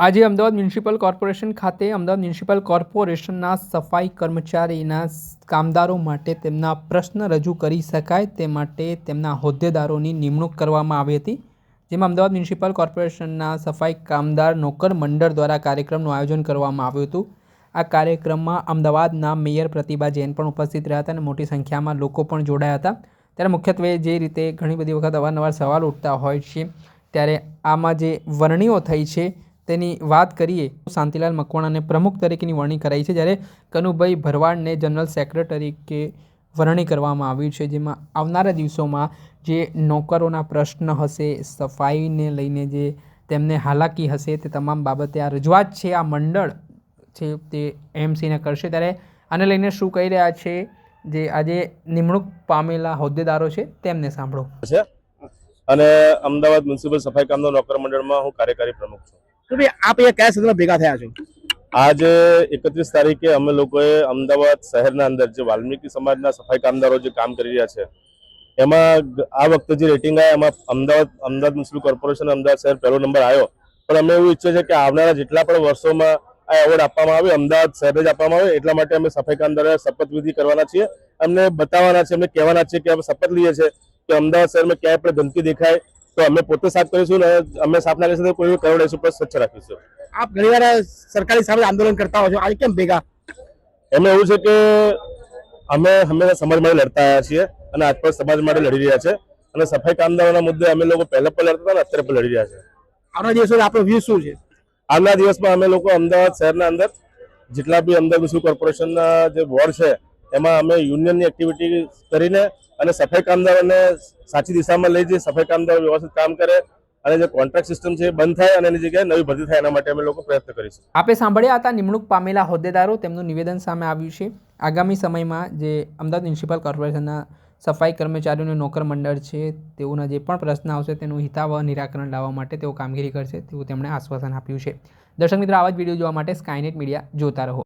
આજે Ahmedabad municipal corporation ખાતે Ahmedabad municipal કોર્પોરેશનના સફાઈ કર્મચારીના કામદારો માટે તેમના પ્રશ્ન રજૂ કરી શકાય તે માટે તેમના હોદ્દેદારોની નિમણૂક કરવામાં આવી હતી, જેમાં અમદાવાદ મ્યુનિસિપલ કોર્પોરેશનના સફાઈ કામદાર નોકર મંડળ દ્વારા કાર્યક્રમનું આયોજન કરવામાં આવ્યું હતું. આ કાર્યક્રમમાં અમદાવાદના મેયર પ્રતિભા જૈન પણ ઉપસ્થિત રહ્યા હતા અને મોટી સંખ્યામાં લોકો પણ જોડાયા હતા. ત્યારે મુખ્યત્વે જે રીતે ઘણી બધી વખત અવારનવાર સવાલ ઉઠતા હોય છે, ત્યારે આમાં જે વરણીઓ થઈ છે તેની વાત કરીએ તો શાંતિલાલ મકવાણાને પ્રમુખ તરીકેની વરણી કરાઈ છે, જ્યારે કનુભાઈ ભરવાડને જનરલ સેક્રેટરી કે વરણી કરવામાં આવી છે, જેમાં આવનારા દિવસોમાં જે નોકરોના પ્રશ્ન હશે, સફાઈને લઈને જે તેમને હાલાકી હશે, તે તમામ બાબતે આ રજૂઆત છે, આ મંડળ છે તે એમસીને કરશે. ત્યારે આને લઈને શું કહી રહ્યા છે જે આજે નિમણૂક પામેલા હોદ્દેદારો છે, તેમને સાંભળો. અને અમદાવાદ મ્યુનિસિપલ સફાઈ કામના નોકર મંડળમાં હું કાર્યકારી પ્રમુખ છું. તો ભાઈ, આપ અહીંયા કયા સંદર્ભમાં ભેગા થયા છો? આજે એકત્રીસ તારીખે અમે લોકોએ અમદાવાદ શહેરના અંદર જે વાલ્મીકી સમાજના સફાઈ કામદારો જે કામ કરી રહ્યા છે, એમાં આ વખતે જે રેટિંગ આવ્યા એમાં અમદાવાદ અમદાવાદ મ્યુનિસિપલ કોર્પોરેશન અમદાવાદ શહેર પહેલો નંબર આવ્યો પણ અમે એવું ઈચ્છીએ છીએ કે આવનારા જેટલા પણ વર્ષોમાં આ એવોર્ડ આપવામાં આવે, અમદાવાદ શહેરને જ આપવામાં આવે, એટલા માટે અમે સફાઈ કામદારોએ શપથવિધિ કરવાના છીએ. અમને બતાવવાના છે, અમને કહેવાના છે કે અમે શપથ લઈએ છીએ કે અમદાવાદ શહેરમાં ક્યાંય પણ ગંદકી દેખાય તો અમે પોતે સાફ કરીશું ને અમે સાફ ના કરીશું તો કોઈ કરોડ પણ સ્વચ્છ રાખીશું. આપ ઘણીવાર સરકારી સામે આંદોલન કરતા હો છો. આજે કેમ ભેગા? એમાં એવું છે કે અમે હંમેશા સમાજ માટે લડતા આવ્યા છીએ અને આજ પણ સમાજ માટે લડી રહ્યા છે. અને સફાઈ કામદારોના મુદ્દે અમે લોકો પહેલા પણ લડતા હતા ને અત્યારે પણ લડી રહ્યા છે. આવના દિવસો આપણો વ્યૂ શું છે? આગલા દિવસમાં અમે લોકો અમદાવાદ શહેરના અંદર જેટલા બી અમદાવાદ મ્યુનિસિપલ કોર્પોરેશનના જે વોર્ડ છે એમાં અમે યુનિયનની એક્ટિવિટી કરીને અને સફાઈ કામદારોને સાચી દિશામાં લઈ જઈ, સફાઈ કામદારો વ્યવસ્થિત કામ કરે અને જે કોન્ટ્રાક્ટ સિસ્ટમ છે બંધ થાય અને એની જગ્યાએ નવી ભરતી થાય એના માટે અમે લોકો પ્રયત્ન કરીશું. આપે સાંભળ્યા હતા નિમણૂક પામેલા હોદ્દેદારો તેમનું નિવેદન સામે આવ્યું છે. આગામી સમયમાં જે અમદાવાદ મ્યુનિસિપલ કોર્પોરેશનના સફાઈ કર્મચારીઓનું નોકર મંડળ છે, તેઓના જે પણ પ્રશ્ન આવશે તેનું હિતાવહ નિરાકરણ લાવવા માટે તેઓ કામગીરી કરશે તેવું તેમણે આશ્વાસન આપ્યું છે. દર્શક મિત્રો, આવા જ વીડિયો જોવા માટે સ્કાયનેટ મીડિયા જોતા રહો.